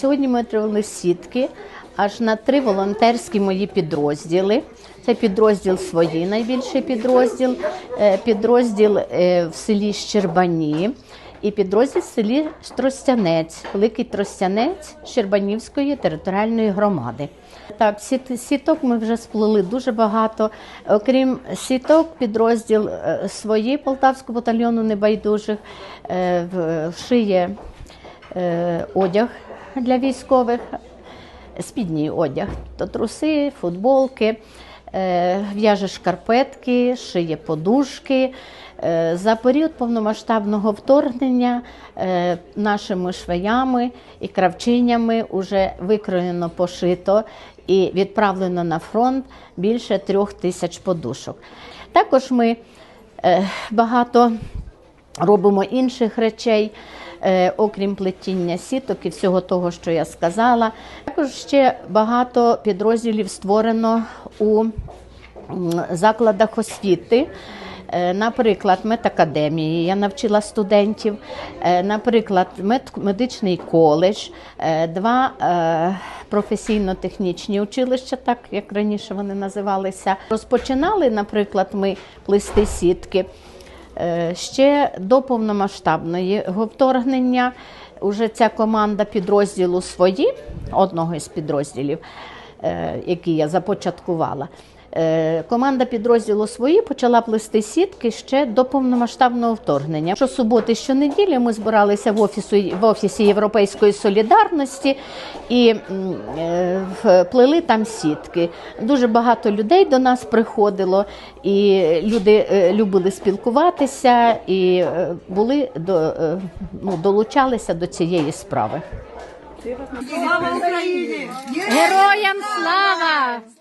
Сьогодні ми отримали сітки аж на три волонтерські мої підрозділи. Це підрозділ свої, найбільший підрозділ, е, підрозділ е, в селі Щербані і підрозділ в селі Тростянець, Великий Тростянець Щербанівської територіальної громади. Так, сіт- сіток ми вже сплели дуже багато. Окрім сіток, підрозділ е, свої Полтавського батальйону небайдужих шиє одяг для військових, спідній одяг, то труси, футболки, е, в'яже шкарпетки, шиє подушки. Е, За період повномасштабного вторгнення е, нашими швеями і кравчинями вже викроєно, пошито і відправлено на фронт більше трьох тисяч подушок. Також ми багато робимо інших речей, окрім плетіння сіток і всього того, що я сказала. Також ще багато підрозділів створено у закладах освіти. Е, Наприклад, медакадемії, я навчила студентів, Е, наприклад, мед- медичний коледж, е, два е, професійно-технічні училища, так як раніше вони називалися. Розпочинали, наприклад, ми плести сітки. Е, Ще до повномасштабного вторгнення вже ця команда підрозділу свої, одного із підрозділів, е, який я започаткувала. Е, Команда підрозділу свої почала плести сітки ще до повномасштабного вторгнення. Щосуботи, щонеділі ми збиралися в офісу в офісі Європейської солідарності і е, плели там сітки. Дуже багато людей до нас приходило, і люди е, любили спілкуватися і е, були до е, ну, долучалися до цієї справи. Слава Україні! Героям слава!